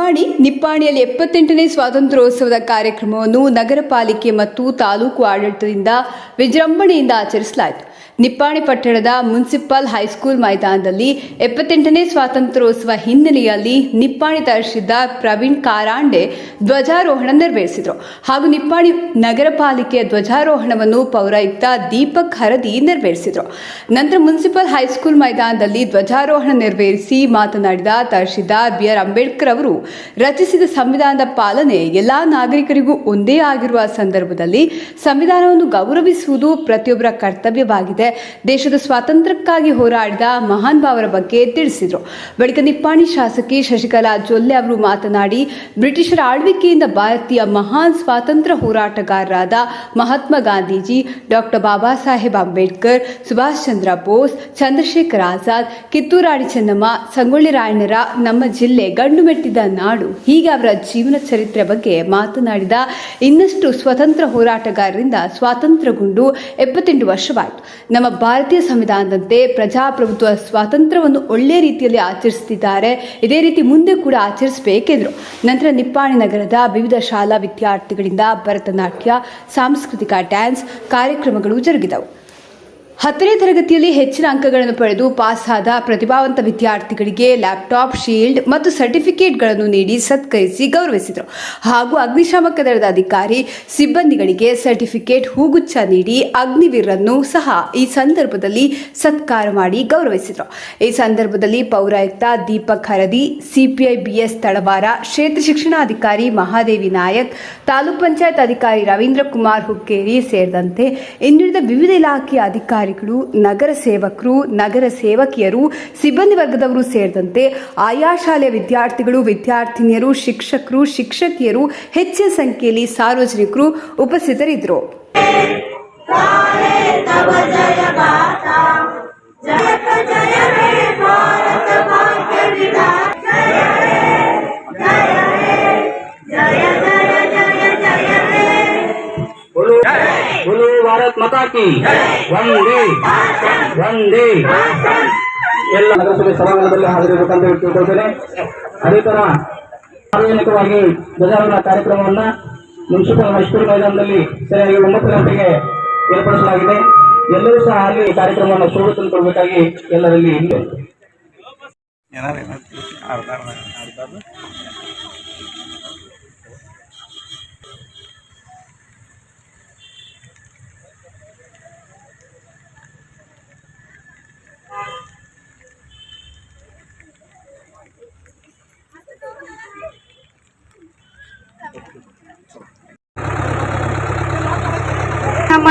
ನಿಪ್ಪಾಣಿ ನಿಪ್ಪಾಣಿಯಲ್ಲಿ ಎಪ್ಪತ್ತೆಂಟನೇ ಸ್ವಾತಂತ್ರ್ಯೋತ್ಸವದ ಕಾರ್ಯಕ್ರಮವನ್ನು ನಗರ ಪಾಲಿಕೆ ಮತ್ತು ತಾಲೂಕು ಆಡಳಿತದಿಂದ ವಿಜೃಂಭಣೆಯಿಂದ ಆಚರಿಸಲಾಯಿತು. ನಿಪ್ಪಾಣಿ ಪಟ್ಟಣದ ಮುನ್ಸಿಪಲ್ ಹೈಸ್ಕೂಲ್ ಮೈದಾನದಲ್ಲಿ ಎಪ್ಪತ್ತೆಂಟನೇ ಸ್ವಾತಂತ್ರ್ಯೋತ್ಸವ ಹಿನ್ನೆಲೆಯಲ್ಲಿ ನಿಪ್ಪಾಣಿ ತಹಶೀಲ್ದಾರ್ ಪ್ರವೀಣ್ ಕಾರಾಂಡೆ ಧ್ವಜಾರೋಹಣ ನೆರವೇರಿಸಿದರು. ಹಾಗೂ ನಿಪ್ಪಾಣಿ ನಗರ ಪಾಲಿಕೆಯ ಧ್ವಜಾರೋಹಣವನ್ನು ಪೌರಾಯುಕ್ತ ದೀಪಕ್ ಹರದಿ ನೆರವೇರಿಸಿದರು. ನಂತರ ಮುನ್ಸಿಪಲ್ ಹೈಸ್ಕೂಲ್ ಮೈದಾನದಲ್ಲಿ ಧ್ವಜಾರೋಹಣ ನೆರವೇರಿಸಿ ಮಾತನಾಡಿದ ತಹಶೀಲ್ದಾರ್ ಬಿ ಆರ್ ಅಂಬೇಡ್ಕರ್ ಅವರು, ರಚಿಸಿದ ಸಂವಿಧಾನದ ಪಾಲನೆ ಎಲ್ಲಾ ನಾಗರಿಕರಿಗೂ ಒಂದೇ ಆಗಿರುವ ಸಂದರ್ಭದಲ್ಲಿ ಸಂವಿಧಾನವನ್ನು ಗೌರವಿಸುವುದು ಪ್ರತಿಯೊಬ್ಬರ ಕರ್ತವ್ಯವಾಗಿದೆ. ದೇಶದ ಸ್ವಾತಂತ್ರ್ಯಕ್ಕಾಗಿ ಹೋರಾಡಿದ ಮಹಾನ್ ಭಾವರ ಬಗ್ಗೆ ತಿಳಿಸಿದರು. ಬಳಿಕ ನಿಪ್ಪಾಣಿ ಶಾಸಕಿ ಶಶಿಕಲಾ ಜೊಲ್ಲೆ ಅವರು ಮಾತನಾಡಿ, ಬ್ರಿಟಿಷರ ಆಳ್ವಿಕೆಯಿಂದ ಭಾರತೀಯ ಮಹಾನ್ ಸ್ವಾತಂತ್ರ್ಯ ಹೋರಾಟಗಾರರಾದ ಮಹಾತ್ಮ ಗಾಂಧೀಜಿ, ಡಾಕ್ಟರ್ ಬಾಬಾ ಸಾಹೇಬ್ ಅಂಬೇಡ್ಕರ್, ಸುಭಾಷ್ ಚಂದ್ರ ಬೋಸ್, ಚಂದ್ರಶೇಖರ್ ಆಜಾದ್ ಕಿತ್ತೂರಾಣಿ ಚೆನ್ನಮ್ಮ, ಸಂಗೊಳ್ಳಿ ರಾಯಣ್ಣರ ನಮ್ಮ ಜಿಲ್ಲೆ ಗಂಡು ಮೆಟ್ಟಿದ ನಾಡು. ಹೀಗೆ ಅವರ ಜೀವನ ಚರಿತ್ರೆ ಬಗ್ಗೆ ಮಾತನಾಡಿದ ಇನ್ನಷ್ಟು ಸ್ವತಂತ್ರ ಹೋರಾಟಗಾರರಿಂದ ಸ್ವಾತಂತ್ರ್ಯಗೊಂಡು ಎಪ್ಪತ್ತೆಂಟು ವರ್ಷವಾಯಿತು. ನಮ್ಮ ಭಾರತೀಯ ಸಂವಿಧಾನದಂತೆ ಪ್ರಜಾಪ್ರಭುತ್ವ ಸ್ವಾತಂತ್ರ್ಯವನ್ನು ಒಳ್ಳೆಯ ರೀತಿಯಲ್ಲಿ ಆಚರಿಸುತ್ತಿದ್ದಾರೆ. ಇದೇ ರೀತಿ ಮುಂದೆ ಕೂಡ ಆಚರಿಸಬೇಕೆಂದರು. ನಂತರ ನಿಪ್ಪಾಣಿ ನಗರದ ವಿವಿಧ ಶಾಲಾ ವಿದ್ಯಾರ್ಥಿಗಳಿಂದ ಭರತನಾಟ್ಯ, ಸಾಂಸ್ಕೃತಿಕ, ಡ್ಯಾನ್ಸ್ ಕಾರ್ಯಕ್ರಮಗಳು ಜರುಗಿದವು. ಹತ್ತನೇ ತರಗತಿಯಲ್ಲಿ ಹೆಚ್ಚಿನ ಅಂಕಗಳನ್ನು ಪಡೆದು ಪಾಸ್ ಆದ ಪ್ರತಿಭಾವಂತ ವಿದ್ಯಾರ್ಥಿಗಳಿಗೆ ಲ್ಯಾಪ್ಟಾಪ್, ಶೀಲ್ಡ್ ಮತ್ತು ಸರ್ಟಿಫಿಕೇಟ್ಗಳನ್ನು ನೀಡಿ ಸತ್ಕರಿಸಿ ಗೌರವಿಸಿದರು. ಹಾಗೂ ಅಗ್ನಿಶಾಮಕ ದಳದ ಅಧಿಕಾರಿ ಸಿಬ್ಬಂದಿಗಳಿಗೆ ಸರ್ಟಿಫಿಕೇಟ್, ಹೂಗುಚ್ಛ ನೀಡಿ ಅಗ್ನಿವೀರರನ್ನು ಸಹ ಈ ಸಂದರ್ಭದಲ್ಲಿ ಸತ್ಕಾರ ಮಾಡಿ ಗೌರವಿಸಿದರು. ಈ ಸಂದರ್ಭದಲ್ಲಿ ಪೌರಾಯುಕ್ತ ದೀಪಕ್ ಹರದಿ, ಸಿಪಿಐ ಬಿಎಸ್ ತಳವಾರ, ಕ್ಷೇತ್ರ ಶಿಕ್ಷಣಾಧಿಕಾರಿ ಮಹಾದೇವಿ ನಾಯಕ್, ತಾಲೂಕ್ ಪಂಚಾಯತ್ ಅಧಿಕಾರಿ ರವೀಂದ್ರ ಕುಮಾರ್ ಹುಕ್ಕೇರಿ ಸೇರಿದಂತೆ ಇನ್ನುಳಿದ ವಿವಿಧ ಇಲಾಖೆಯ ಅಧಿಕಾರಿಗಳು, ನಗರ ಸೇವಕರು, ನಗರ ಸೇವಕಿಯರು, ಸಿಬ್ಬಂದಿ ವರ್ಗದವರು ಸೇರಿದಂತೆ ಆಯಾ ಶಾಲೆಯ ವಿದ್ಯಾರ್ಥಿಗಳು, ವಿದ್ಯಾರ್ಥಿನಿಯರು, ಶಿಕ್ಷಕರು, ಶಿಕ್ಷಕಿಯರು ಹೆಚ್ಚಿನ ಸಂಖ್ಯೆಯಲ್ಲಿ ಸಾರ್ವಜನಿಕರು ಉಪಸ್ಥಿತರಿದ್ದರು. बोलो ಭಾರತ್ ಮತಾಕಿ ವಂದೇ ವಂದೇ ಎಲ್ಲ ನಗರಸಭೆ ಸಭಾಂಗಣದಲ್ಲಿ ಹಾಜರಿರಬೇಕಂತ ತಿಳ್ಕೊಳ್ತೇನೆ ಅದೇ ತರ ಸಾರ್ವಜನಿಕವಾಗಿ ಧ್ವಜಾರೋಹಣ ಕಾರ್ಯಕ್ರಮವನ್ನ ಮುನ್ಸಿಪಲ್ ಮೈಸೂರು ಮೈದಾನದಲ್ಲಿ ಸರಿಯಾಗಿ ಒಂಬತ್ತು ಗಂಟೆಗೆ ಏರ್ಪಡಿಸಲಾಗಿದೆ. ಎಲ್ಲರೂ ಸಹ ಅಲ್ಲಿ ಕಾರ್ಯಕ್ರಮವನ್ನು ಶೋಭೆ ಕೊಡಬೇಕಾಗಿ ಎಲ್ಲರಲ್ಲಿ ಇಲ್ಲ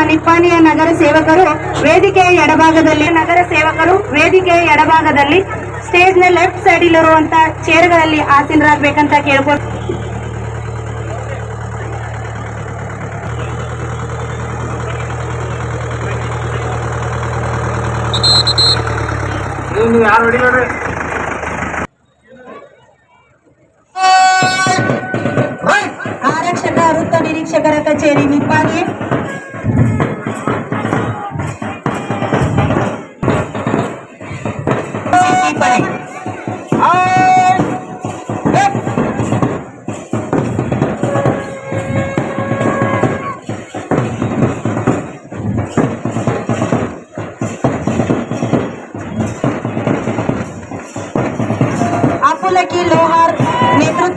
ನಿಪ್ಪಾಣಿಯ ನಗರ ಸೇವಕರು ವೇದಿಕೆಯ ಎಡಭಾಗದಲ್ಲಿ ನಗರ ಸೇವಕರು ವೇದಿಕೆಯ ಎಡಭಾಗದಲ್ಲಿ ಸ್ಟೇಜ್ನ ಲೆಫ್ಟ್ ಸೈಡ್ ಇಲ್ಲಿರುವಂತ ಚೇರ್ಗಳಲ್ಲಿ ಆಸೀನರಾಗಬೇಕಂತ ಕೇಳ್ಕೊಂಡು ಆರಕ್ಷಕ ವೃತ್ತ ನಿರೀಕ್ಷಕರ ಕಚೇರಿ ನಿಪ್ಪಾಣಿ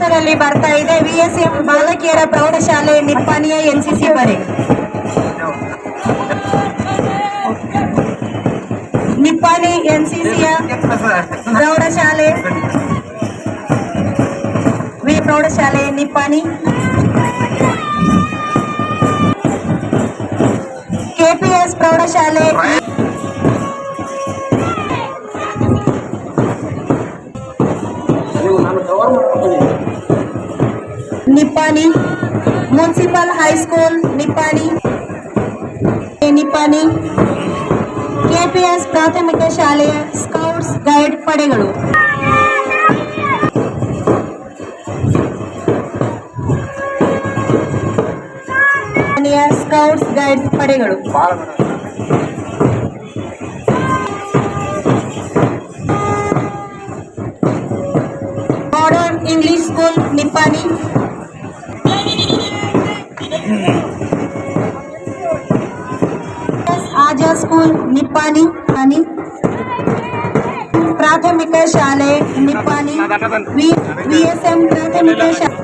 ನೇತೃತ್ವದಲ್ಲಿ ಬರ್ತಾ ಇದೆ. ವಿಎಸ್ಎಂ ಬಾಲಕಿಯರ ಪ್ರೌಢಶಾಲೆ ನಿಪ್ಪಾಣಿಯ ಎನ್ಸಿಸಿ ಬರೆ ನಿಪ್ಪಾಣಿ ಸಿಯ ಪ್ರೌಢಶಾಲೆ. ವಿ ಪ್ರೌಢಶಾಲೆ ನಿಪ್ಪಾಣಿ. ಕೆಪಿಎಸ್ ಪ್ರೌಢಶಾಲೆ Nippani municipal high school Nippani Nippani KPS ಪ್ರಾಥಮಿಕ ಶಾಲೆಯ ಸ್ಕೌಟ್ಸ್ ಗೈಡ್ ಪಡೆಗಳು ಸ್ಕೌಟ್ಸ್ ಗೈಡ್ ಪಡೆಗಳು ಭಾಳ madam modern English school Nippani Azha school Nippani Nippani ಪ್ರಾಥಮಿಕ ಶಾಲೆ ನಿಪ್ಪಾಣಿ ವಿ ಎಸ್ ಎಂ ಪ್ರಾಥಮಿಕ ಶಾಲೆ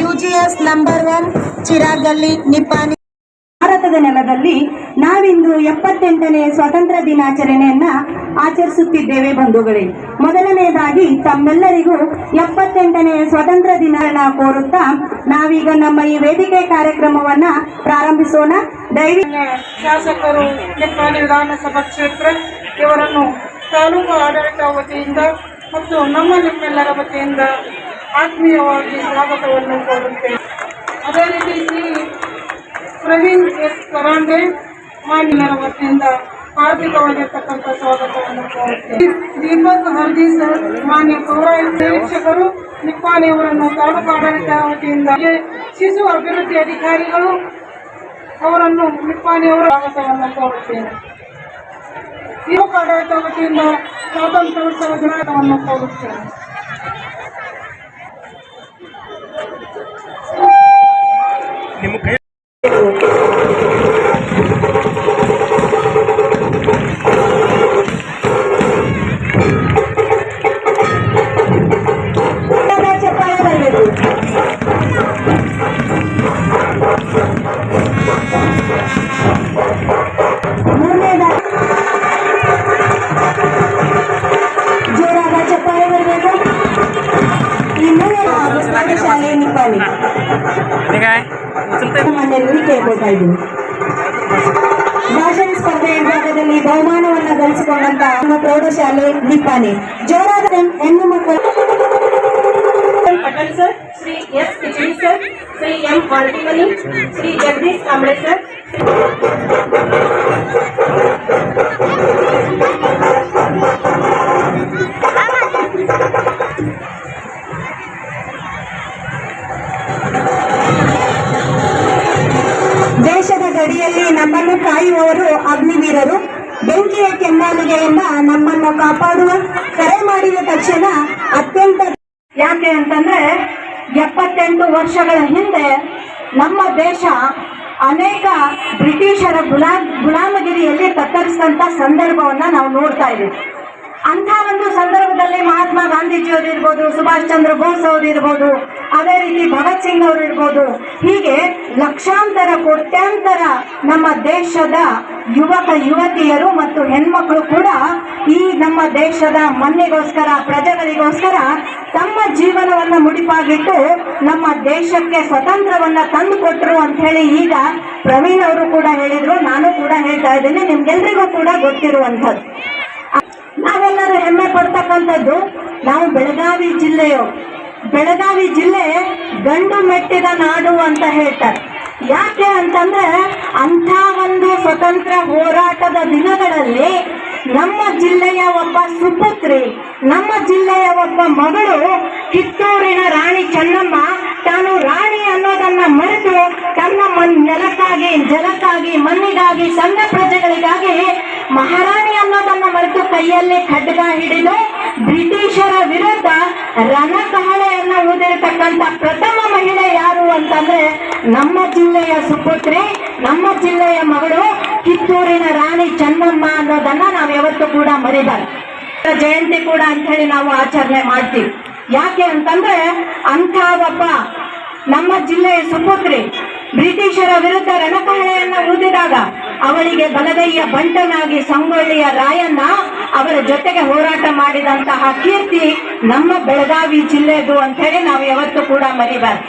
ಯುಜಿಎಸ್ ನಂಬರ್ ಒನ್ ಚಿರಾಗಲ್ಲಿ ನಿಪ್ಪಾಣಿ ಭಾರತದ ನೆಲದಲ್ಲಿ ನಾವಿಂದು ಎಪ್ಪತ್ತೆಂಟನೇ ಸ್ವಾತಂತ್ರ್ಯ ದಿನಾಚರಣೆಯನ್ನ ಆಚರಿಸುತ್ತಿದ್ದೇವೆ ಬಂಧುಗಳೇ. ಮೊದಲನೆಯದಾಗಿ ತಮ್ಮೆಲ್ಲರಿಗೂ ಎಪ್ಪತ್ತೆಂಟನೇ ಸ್ವಾತಂತ್ರ್ಯ ದಿನ ಕೋರುತ್ತಾ ನಾವೀಗ ನಮ್ಮ ಈ ವೇದಿಕೆ ಕಾರ್ಯಕ್ರಮವನ್ನ ಪ್ರಾರಂಭಿಸೋಣ. ಡೈರಿ ಶಾಸಕರು ವಿಧಾನ ವಿಧಾನಸಭಾ ಕ್ಷೇತ್ರ, ಇವರನ್ನು ತಾಲೂಕು ಆಡಳಿತ ವತಿಯಿಂದ ಮತ್ತು ನಮ್ಮ ನಿಮ್ಮೆಲ್ಲರ ವತಿಯಿಂದ ಆತ್ಮೀಯವಾಗಿ ಸ್ವಾಗತವನ್ನು ಕೋರುತ್ತೇವೆ ಅದೇ ರೀತಿ ಪ್ರವೀಣ್ ಎಸ್ ಕರಾಂಡೆ ಮಾನ್ಯರ ವತಿಯಿಂದ ಹಾರ್ದಿಕವಾಗಿರ್ತಕ್ಕಂಥ ಸ್ವಾಗತವನ್ನು ದೀಪಕ್ ಹರ್ಜಿ ಸರ್, ಮಾನ್ಯ ಪೌರಾಯುಕ್ತ ನಿರೀಕ್ಷಕರು ನಿಪ್ಪಾನಿ ಅವರನ್ನು ತಾಲೂಕು ಆಡಳಿತ ವತಿಯಿಂದ ಶಿಶು ಅಭಿವೃದ್ಧಿ ಅಧಿಕಾರಿಗಳು ಅವರನ್ನು ನಿಪ್ಪಾಣಿಯವರ ಸ್ವಾಗತವನ್ನು ಕೋರುತ್ತೇನೆ. ಯುವಕ ಆಡಳಿತ ವತಿಯಿಂದ ಸ್ವಾತಂತ್ರ್ಯೋತ್ಸವ ದಿನಾಟವನ್ನು ಕೋರುತ್ತೇನೆ. ಚಪ್ಪಾಳೆ ಕೇಳ್ಕೊತಾ ಇದ್ದೀನಿ. ಭಾಷಣ ಸ್ಪರ್ಧೆ ವಿಭಾಗದಲ್ಲಿ ಬಹುಮಾನವನ್ನು ಗಳಿಸಿಕೊಂಡಂತ ನಮ್ಮ ಪ್ರೌಢಶಾಲೆ ನಿಪ್ಪಾನೆ. ಜೋರಾದ ಹೆಣ್ಣು ಮಕ್ಕಳು. Patel sir Shri S Kichadi sir Shri M Maltimani Shri Jagadish Kamble sir. ಕಾಪಾಡುವ ಕರೆ ಮಾಡಿದ ತಕ್ಷಣ ಅತ್ಯಂತ ಯಾಕೆ ಅಂತಂದ್ರೆ ಎಪ್ಪತ್ತೆಂಟು ವರ್ಷಗಳ ಹಿಂದೆ ನಮ್ಮ ದೇಶ ಅನೇಕ ಬ್ರಿಟಿಷರ ಗುಲಾ, ಗುಲಾಮಗಿರಿಯಲ್ಲಿ ತತ್ತರಿಸಿದಂತ ಸಂದರ್ಭವನ್ನ ನಾವು ನೋಡ್ತಾ ಇದ್ದೀವಿ. ಅಂತ ಒಂದು ಸಂದರ್ಭದಲ್ಲಿ ಮಹಾತ್ಮ ಗಾಂಧೀಜಿಯವರು ಇರ್ಬೋದು, ಸುಭಾಷ್ ಚಂದ್ರ ಬೋಸ್ ಅವರು ಇರ್ಬೋದು, ಅದೇ ರೀತಿ ಭಗತ್ ಸಿಂಗ್ ಅವರು ಇರ್ಬೋದು, ಹೀಗೆ ಲಕ್ಷಾಂತರ ಕೋಟ್ಯಾಂತರ ನಮ್ಮ ದೇಶದ ಯುವಕ, ಯುವತಿಯರು ಮತ್ತು ಹೆಣ್ಮಕ್ಳು ಕೂಡ ಈ ನಮ್ಮ ದೇಶದ ಮಣ್ಣಿಗೋಸ್ಕರ, ಪ್ರಜೆಗಳಿಗೋಸ್ಕರ ತಮ್ಮ ಜೀವನವನ್ನ ಮುಡಿಪಾಗಿಟ್ಟು ನಮ್ಮ ದೇಶಕ್ಕೆ ಸ್ವತಂತ್ರವನ್ನ ತಂದು ಕೊಟ್ಟರು ಅಂತ ಹೇಳಿ ಈಗ ಪ್ರವೀಣ್ ಅವರು ಕೂಡ ಹೇಳಿದ್ರು. ನಾನು ಕೂಡ ಹೇಳ್ತಾ ಇದ್ದೀನಿ. ನಿಮ್ಗೆಲ್ರಿಗೂ ಕೂಡ ಗೊತ್ತಿರುವಂಥದ್ದು. ನಾವೆಲ್ಲರೂ ಹೆಮ್ಮೆ ಪಡ್ತಕ್ಕಂಥದ್ದು ನಾವು ಬೆಳಗಾವಿ ಜಿಲ್ಲೆಯು. ಬೆಳಗಾವಿ ಜಿಲ್ಲೆ ಗಂಡು ಮೆಟ್ಟಿದ ನಾಡು ಅಂತ ಹೇಳ್ತಾರೆ. ಯಾಕೆ ಅಂತಂದ್ರೆ ಅಂಥ ಒಂದು ಸ್ವತಂತ್ರ ಹೋರಾಟದ ದಿನಗಳಲ್ಲಿ ನಮ್ಮ ಜಿಲ್ಲೆಯ ಒಬ್ಬ ಸುಪುತ್ರಿ, ನಮ್ಮ ಜಿಲ್ಲೆಯ ಒಬ್ಬ ಮಗಳು ಕಿತ್ತೂರಿನ ರಾಣಿ ಚೆನ್ನಮ್ಮ, ತಾನು ರಾಣಿ ಅನ್ನೋದನ್ನ ಮರೆತು ತನ್ನ ಮನ್, ನೆಲಕ್ಕಾಗಿ, ಜಲಕ್ಕಾಗಿ, ಮಣ್ಣಿಗಾಗಿ ಸಣ್ಣ ಪ್ರಜೆಗಳಿಗಾಗಿ ಮಹಾರಾಣಿ ಅನ್ನೋದನ್ನ ಮರೆತು ಕೈಯಲ್ಲಿ ಖಡ್ಗ ಹಿಡಿದು ಬ್ರಿಟಿಷರ ವಿರುದ್ಧ ರಣಕಹಳೆಯನ್ನ ಊದಿರತಕ್ಕಂತ ಪ್ರಥಮ ಮಹಿಳೆ ಯಾರು ಅಂತಂದ್ರೆ ನಮ್ಮ ಜಿಲ್ಲೆಯ ಸುಪುತ್ರಿ, ನಮ್ಮ ಜಿಲ್ಲೆಯ ಮಗಳು ಕಿತ್ತೂರಿನ ರಾಣಿ ಚೆನ್ನಮ್ಮ ಅನ್ನೋದನ್ನ ನಾವು ಯಾವತ್ತೂ ಕೂಡ ಮರಿಬಾರ್ದು. ಜಯಂತಿ ಕೂಡ ಅಂತ ಹೇಳಿ ನಾವು ಆಚರಣೆ ಮಾಡ್ತೀವಿ. ಯಾಕೆ ಅಂತಂದ್ರೆ ಅಂಥ ಒಬ್ಬ ನಮ್ಮ ಜಿಲ್ಲೆಯ ಸುಪುತ್ರಿ ಬ್ರಿಟಿಷರ ವಿರುದ್ಧ ರಣಕಹಳೆಯನ್ನ ಊದಿದಾಗ ಅವಳಿಗೆ ಬಲಗೈಯ ಬಂಟನಾಗಿ ಸಂಗೊಳ್ಳಿಯ ರಾಯಣ್ಣ ಅವರ ಜೊತೆಗೆ ಹೋರಾಟ ಮಾಡಿದಂತಹ ಕೀರ್ತಿ ನಮ್ಮ ಬೆಳಗಾವಿ ಜಿಲ್ಲೆದು ಅಂತ ಹೇಳಿ ನಾವು ಯಾವತ್ತೂ ಕೂಡ ಮರಿಬಾರ್ದು.